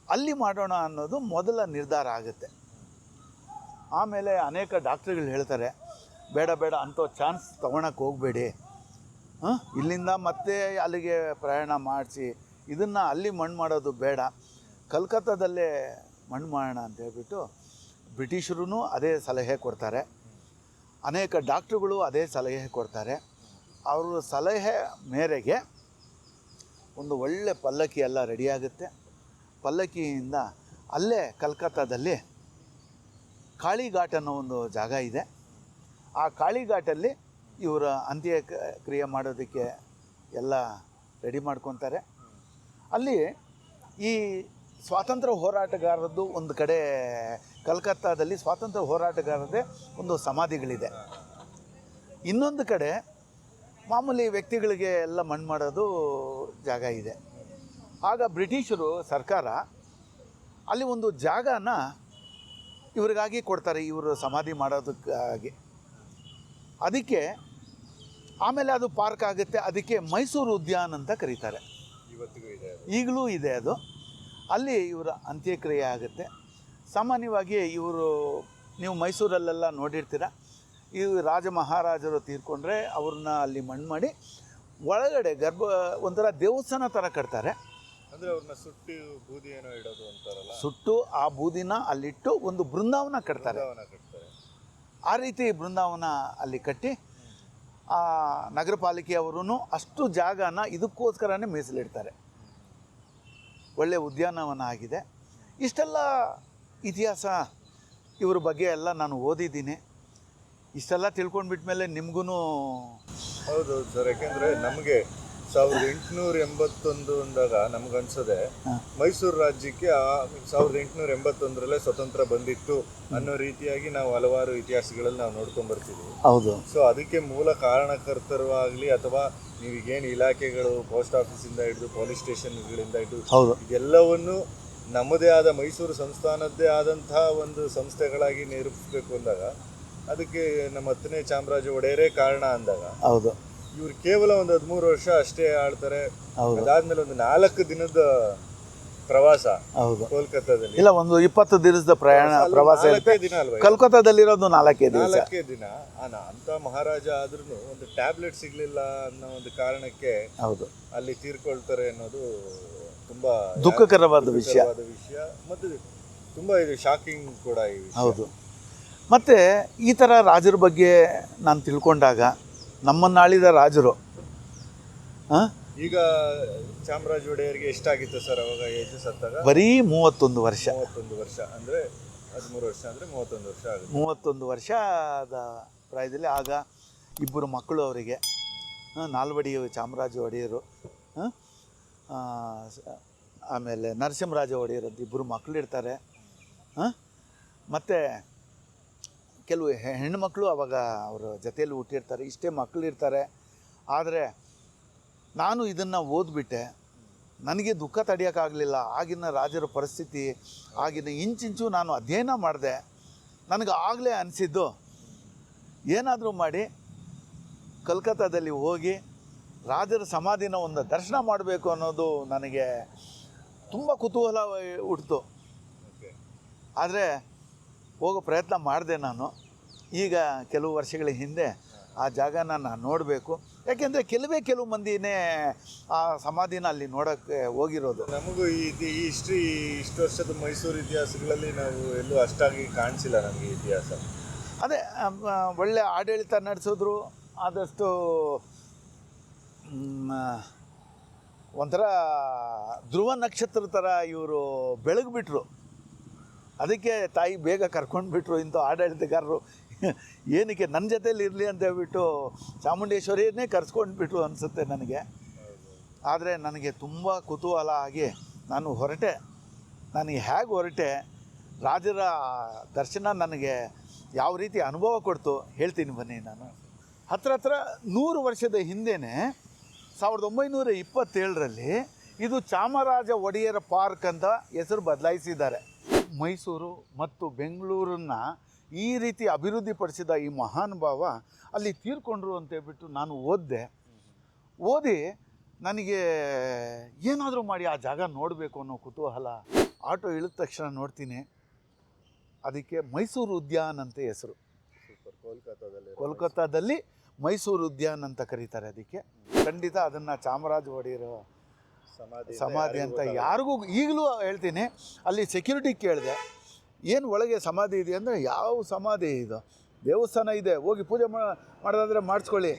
Speaker 1: ಅಲ್ಲಿ ಮಾಡೋಣ ಅನ್ನೋದು ಮೊದಲ ನಿರ್ಧಾರ ಆಗುತ್ತೆ. ಆಮೇಲೆ ಅನೇಕ ಡಾಕ್ಟ್ರುಗಳು ಹೇಳ್ತಾರೆ, ಬೇಡ ಬೇಡ, ಅಂಥ ಚಾನ್ಸ್ ತೊಗೊಳಕ್ಕೆ ಹೋಗಬೇಡಿ. ಹಾಂ? ಇಲ್ಲಿಂದ ಮತ್ತೆ ಅಲ್ಲಿಗೆ ಪ್ರಯಾಣ ಮಾಡಿಸಿ. ಇದನ್ನು ಅಲ್ಲಿ ಮಣ್ಣು ಮಾಡೋದು ಬೇಡ. ಕಲ್ಕತ್ತಾದಲ್ಲೇ ಮಣ್ಣು ಮಾಡೋಣ ಅಂತ ಹೇಳ್ಬಿಟ್ಟು ಬ್ರಿಟಿಷರು ಅದೇ ಸಲಹೆ ಕೊಡ್ತಾರೆ. ಅನೇಕ ಡಾಕ್ಟ್ರುಗಳು ಅದೇ ಸಲಹೆ ಕೊಡ್ತಾರೆ. ಅವರ ಸಲಹೆ ಮೇರೆಗೆ ಒಂದು ಒಳ್ಳೆ ಪಲ್ಲಕ್ಕಿ ಎಲ್ಲ ರೆಡಿಯಾಗುತ್ತೆ ಪಲ್ಲಕ್ಕಿಯಿಂದ ಅಲ್ಲೇ ಕಲ್ಕತ್ತಾದಲ್ಲಿ ಕಾಳಿಘಾಟ್ ಅನ್ನೋ ಒಂದು ಜಾಗ ಇದೆ. ಆ ಕಾಳಿಘಾಟಲ್ಲಿ ಇವರ ಅಂತ್ಯ ಕ್ರಿಯೆ ಮಾಡೋದಕ್ಕೆ ಎಲ್ಲ ರೆಡಿ ಮಾಡ್ಕೊತಾರೆ. ಅಲ್ಲಿ ಈ ಸ್ವಾತಂತ್ರ್ಯ ಹೋರಾಟಗಾರರದ್ದು ಒಂದು ಕಡೆ ಕಲ್ಕತ್ತಾದಲ್ಲಿ ಸ್ವಾತಂತ್ರ್ಯ ಹೋರಾಟಗಾರರದೇ ಒಂದು ಸಮಾಧಿಗಳಿದೆ. ಇನ್ನೊಂದು ಕಡೆ ಮಾಮೂಲಿ ವ್ಯಕ್ತಿಗಳಿಗೆ ಎಲ್ಲ ಮಣ್ಣು ಮಾಡೋದು ಜಾಗ ಇದೆ. ಆಗ ಬ್ರಿಟಿಷರು ಸರ್ಕಾರ ಅಲ್ಲಿ ಒಂದು ಜಾಗನ ಇವರಿಗಾಗಿ ಕೊಡ್ತಾರೆ, ಇವರು ಸಮಾಧಿ ಮಾಡೋದಕ್ಕಾಗಿ. ಅದಕ್ಕೆ ಆಮೇಲೆ ಅದು ಪಾರ್ಕ್ ಆಗುತ್ತೆ, ಅದಕ್ಕೆ ಮೈಸೂರು ಉದ್ಯಾನ ಅಂತ ಕರೀತಾರೆ. ಈಗಲೂ ಇದೆ ಅದು. ಅಲ್ಲಿ ಇವರ ಅಂತ್ಯಕ್ರಿಯೆ ಆಗುತ್ತೆ. ಸಾಮಾನ್ಯವಾಗಿ ಇವರು ನೀವು ಮೈಸೂರಲ್ಲೆಲ್ಲ ನೋಡಿರ್ತೀರ. ಈ ರಾಜ ಮಹಾರಾಜರು ತೀರ್ಕೊಂಡ್ರೆ ಅವ್ರನ್ನ ಅಲ್ಲಿ ಮಣ್ಣು ಮಾಡಿ ಒಳಗಡೆ ಗರ್ಭ ಒಂಥರ ದೇವಸ್ಥಾನ ಥರ ಕಟ್ತಾರೆ.
Speaker 2: ಅಂದರೆ ಅವ್ರನ್ನ ಸುಟ್ಟು ಬೂದಿ ಏನೋ ಇಡೋದು ಅಂತಾರಲ್ಲ.
Speaker 1: ಸುಟ್ಟು ಆ ಬೂದಿನ ಅಲ್ಲಿಟ್ಟು ಒಂದು ಬೃಂದಾವನ ಕಟ್ತಾರೆ.
Speaker 2: ಬೃಂದಾವನ ಕಟ್ತಾರೆ.
Speaker 1: ಆ ರೀತಿ ಬೃಂದಾವನ ಅಲ್ಲಿ ಕಟ್ಟಿ ಆ ನಗರ ಪಾಲಿಕೆಯವರು ಅಷ್ಟು ಜಾಗನ ಇದಕ್ಕೋಸ್ಕರನೇ ಮೀಸಲಿಡ್ತಾರೆ. ಒಳ್ಳೆಯ ಉದ್ಯಾನವನ ಆಗಿದೆ. ಇಷ್ಟೆಲ್ಲ ಇತಿಹಾಸ ಇವ್ರ ಬಗ್ಗೆ ಎಲ್ಲ ನಾನು ಓದಿದ್ದೀನಿ. ಇಷ್ಟೆಲ್ಲ ತಿಳ್ಕೊಂಡ್ಬಿಟ್ಮೇಲೆ ನಿಮಗೂ
Speaker 2: ಹೌದು ಸರ್ ಯಾಕೆಂದ್ರೆ ನಮಗೆ ಸಾವಿರದ ಎಂಟುನೂರ ಎಂಬತ್ತೊಂದು ಅಂದಾಗ ನಮಗನ್ಸದೆ. ಮೈಸೂರು ರಾಜ್ಯಕ್ಕೆ ಆ ಸಾವಿರದ ಎಂಟುನೂರ ಎಂಬತ್ತೊಂದರಲ್ಲೇ ಸ್ವತಂತ್ರ ಬಂದಿತ್ತು ಅನ್ನೋ ರೀತಿಯಾಗಿ ನಾವು ಹಲವಾರು ಇತಿಹಾಸಗಳಲ್ಲಿ ನಾವು ನೋಡ್ಕೊಂಡು ಬರ್ತೀವಿ
Speaker 1: ಹೌದು.
Speaker 2: ಸೊ ಅದಕ್ಕೆ ಮೂಲ ಕಾರಣಕರ್ತರು ಆಗಲಿ ಅಥವಾ ನೀವೀಗೇನು ಇಲಾಖೆಗಳು ಪೋಸ್ಟ್ ಆಫೀಸಿಂದ ಹಿಡಿದು ಪೊಲೀಸ್ ಸ್ಟೇಷನ್ಗಳಿಂದ ಹಿಡಿದು
Speaker 1: ಹೌದು.
Speaker 2: ಇದೆಲ್ಲವನ್ನು ನಮ್ಮದೇ ಆದ ಮೈಸೂರು ಸಂಸ್ಥಾನದ್ದೇ ಆದಂತಹ ಒಂದು ಸಂಸ್ಥೆಗಳಾಗಿ ನಿರೂಪಿಸಬೇಕು ಅಂದಾಗ ಅದಕ್ಕೆ ನಮ್ಮ ಹತ್ತನೇ ಚಾಮರಾಜ ಒಡೆಯರೇ ಕಾರಣ ಅಂದಾಗ
Speaker 1: ಹೌದು.
Speaker 2: ಇವ್ರು ಕೇವಲ ಒಂದು ಹದಿಮೂರು ವರ್ಷ ಅಷ್ಟೇ
Speaker 1: ಆಡ್ತಾರೆ
Speaker 2: ಅದಾದ್ಮೇಲೆ ಒಂದು ನಾಲ್ಕು ದಿನದ ಪ್ರವಾಸ
Speaker 1: ಹೌದು.
Speaker 2: ಕೋಲ್ಕತ್ತಾದಲ್ಲಿ.
Speaker 1: ಇಲ್ಲ ಒಂದು ಇಪ್ಪತ್ತು ದಿನದ ಪ್ರಯಾಣ ಪ್ರವಾಸ
Speaker 2: ದಿನ ಅಲ್ವಾ?
Speaker 1: ಕಲ್ಕತ್ತಾದಲ್ಲಿರೋದು ನಾಲ್ಕೇ ದಿನ
Speaker 2: ನಾಲ್ಕೇ ದಿನ. ಅಂತ ಮಹಾರಾಜ ಆದ್ರೂ ಒಂದು ಟ್ಯಾಬ್ಲೆಟ್ ಸಿಗ್ಲಿಲ್ಲ ಅನ್ನೋ ಒಂದು ಕಾರಣಕ್ಕೆ
Speaker 1: ಹೌದು.
Speaker 2: ಅಲ್ಲಿ ತೀರ್ಕೊಳ್ತಾರೆ ಅನ್ನೋದು ತುಂಬಾ
Speaker 1: ದುಃಖಕರವಾದ ವಿಷಯ.
Speaker 2: ವಿಷಯ. ಮತ್ತು ತುಂಬ ಇದು ಶಾಕಿಂಗ್ ಕೂಡ ಈ ವಿಷಯ.
Speaker 1: ಹೌದು. ಮತ್ತು ಈ ಥರ ರಾಜರ ಬಗ್ಗೆ ನಾನು ತಿಳ್ಕೊಂಡಾಗ ನಮ್ಮನ್ನಾಳಿದ ರಾಜರು ಆ,
Speaker 2: ಈಗ ಚಾಮರಾಜ ಒಡೆಯರಿಗೆ ಎಷ್ಟಾಗಿತ್ತು ಸರ್ ಅವಾಗ ಏಜ್ ಸತ್ತಾಗ?
Speaker 1: ಬರೀ ಮೂವತ್ತೊಂದು ವರ್ಷ.
Speaker 2: ಮೂವತ್ತೊಂದು ವರ್ಷ. ಅಂದ್ರೆ ಹದಿಮೂರು ವರ್ಷ ಅಂದ್ರೆ ಮೂವತ್ತೊಂದು ವರ್ಷ ಆಗುತ್ತೆ.
Speaker 1: ಮೂವತ್ತೊಂದು ವರ್ಷದ ಪ್ರಾಯದಲ್ಲಿ ಆಗ ಇಬ್ಬರು ಮಕ್ಕಳು ಅವರಿಗೆ ಆ, ನಾಲ್ವಡಿ ಚಾಮರಾಜ ಒಡೆಯರು ಆ, ಆಮೇಲೆ ನರಸಿಂಹರಾಜ ಒಡೆಯರದ್ದು ಇಬ್ಬರು ಮಕ್ಕಳು ಇರ್ತಾರೆ ಮತ್ತು ಕೆಲವು ಹೆ- ಮಕ್ಕಳು ಅವಾಗ ಅವರ ಜೊತೆಯಲ್ಲಿ ಹುಟ್ಟಿರ್ತಾರೆ, ಇಷ್ಟೇ ಮಕ್ಕಳು ಇರ್ತಾರೆ ಆದರೆ ನಾನು ಇದನ್ನು ಓದ್ಬಿಟ್ಟೆ. ನನಗೆ ದುಃಖ ತಡೆಯೋಕ್ಕಾಗಲಿಲ್ಲ. ಆಗಿನ ರಾಜರ ಪರಿಸ್ಥಿತಿ, ಆಗಿನ ಇಂಚಿಂಚು ನಾನು ಅಧ್ಯಯನ ಮಾಡಿದೆ. ನನಗೆ ಆಗಲೇ ಅನಿಸಿದ್ದು, ಏನಾದರೂ ಮಾಡಿ ಕಲ್ಕತ್ತಾದಲ್ಲಿ ಹೋಗಿ ರಾಜರ ಸಮಾಧಿನ ಒಂದು ದರ್ಶನ ಮಾಡಬೇಕು ಅನ್ನೋದು ನನಗೆ ತುಂಬ ಕುತೂಹಲ ಹುಟ್ಟಿತು ಆದರೆ ಹೋಗೋ ಪ್ರಯತ್ನ ಮಾಡಿದೆ ನಾನು. ಈಗ ಕೆಲವು ವರ್ಷಗಳ ಹಿಂದೆ ಆ ಜಾಗನ ನಾನು ನೋಡಬೇಕು. ಯಾಕೆಂದರೆ ಕೆಲವೇ ಕೆಲವು ಮಂದಿನೇ ಆ ಸಮಾಧಿನ ಅಲ್ಲಿ ನೋಡೋಕ್ಕೆ ಹೋಗಿರೋದು.
Speaker 2: ನಮಗೂ ಈ ಈ ಹಿಸ್ಟ್ರಿ ಇಷ್ಟು ವರ್ಷದ ಮೈಸೂರು ಇತಿಹಾಸಗಳಲ್ಲಿ ನಾವು ಎಲ್ಲೂ ಅಷ್ಟಾಗಿ ಕಾಣಿಸಿಲ್ಲ ನಮಗೆ ಇತಿಹಾಸ.
Speaker 1: ಅದೇ ಒಳ್ಳೆ ಆಡಳಿತ ನಡೆಸಿದ್ರು. ಆದಷ್ಟು ಒಂಥರ ಧ್ರುವ ನಕ್ಷತ್ರ ಥರ ಇವರು ಬೆಳಗ್ಬಿಟ್ರು ಅದಕ್ಕೆ ತಾಯಿ ಬೇಗ ಕರ್ಕೊಂಡು ಬಿಟ್ರು ಇಂಥ ಆಡಳಿತಗಾರರು. ಏನಕ್ಕೆ ನನ್ನ ಜೊತೇಲಿ ಇರಲಿ ಅಂತ ಹೇಳ್ಬಿಟ್ಟು ಚಾಮುಂಡೇಶ್ವರಿಯನ್ನೇ ಕರ್ಸ್ಕೊಂಡು ಬಿಟ್ರು ಅನಿಸುತ್ತೆ ನನಗೆ. ಆದರೆ ನನಗೆ ತುಂಬ ಕುತೂಹಲ ಆಗಿ ನಾನು ಹೊರಟೆ. ನನಗೆ ಹೇಗೆ ಹೊರಟೆ? ರಾಜರ ದರ್ಶನ ನನಗೆ ಯಾವ ರೀತಿ ಅನುಭವ ಕೊಡ್ತು? ಹೇಳ್ತೀನಿ ಬನ್ನಿ ನಾನು. ಹತ್ರ ಹತ್ರ ನೂರು ವರ್ಷದ ಹಿಂದೆಯೇ ಸಾವಿರದ ಒಂಬೈನೂರ ಇಪ್ಪತ್ತೇಳರಲ್ಲಿ ಇದು ಚಾಮರಾಜ ಒಡೆಯರ ಪಾರ್ಕ್ ಅಂತ ಹೆಸರು ಬದಲಾಯಿಸಿದ್ದಾರೆ. ಮೈಸೂರು ಮತ್ತು ಬೆಂಗಳೂರನ್ನ ಈ ರೀತಿ ಅಭಿವೃದ್ಧಿಪಡಿಸಿದ ಈ ಮಹಾನುಭಾವ ಅಲ್ಲಿ ತೀರ್ಕೊಂಡ್ರು ಅಂತ ಹೇಳ್ಬಿಟ್ಟು ನಾನು ಓದಿದೆ. ಓದಿ ನನಗೆ ಏನಾದರೂ ಮಾಡಿ ಆ ಜಾಗ ನೋಡಬೇಕು ಅನ್ನೋ ಕುತೂಹಲ ಆಟೋ ಇಳಿದ ತಕ್ಷಣ ನೋಡ್ತೀನಿ. ಅದಕ್ಕೆ ಮೈಸೂರು ಉದ್ಯಾನ ಅಂತ ಹೆಸರು.
Speaker 2: ಕೋಲ್ಕತ್ತಾದಲ್ಲಿ
Speaker 1: ಕೋಲ್ಕತ್ತಾದಲ್ಲಿ ಮೈಸೂರು ಉದ್ಯಾನ ಅಂತ ಕರೀತಾರೆ ಅದಕ್ಕೆ. ಖಂಡಿತ ಅದನ್ನು ಚಾಮರಾಜ ಒಡೆಯರು
Speaker 2: ಸಮಾಧಿ
Speaker 1: ಸಮಾಧಿ ಅಂತ ಯಾರಿಗೂ ಈಗಲೂ ಹೇಳ್ತೀನಿ ಅಲ್ಲಿ ಸೆಕ್ಯೂರಿಟಿ ಕೇಳಿದೆ ಏನು ಒಳಗೆ ಸಮಾಧಿ ಇದೆ ಅಂದರೆ ಯಾವ ಸಮಾಧಿ ಇದು? ದೇವಸ್ಥಾನ ಇದೆ ಹೋಗಿ ಪೂಜೆ ಮಾಡೋದಾದರೆ ಮಾಡೋದಾದ್ರೆ ಮಾಡಿಸ್ಕೊಳ್ಳಿ.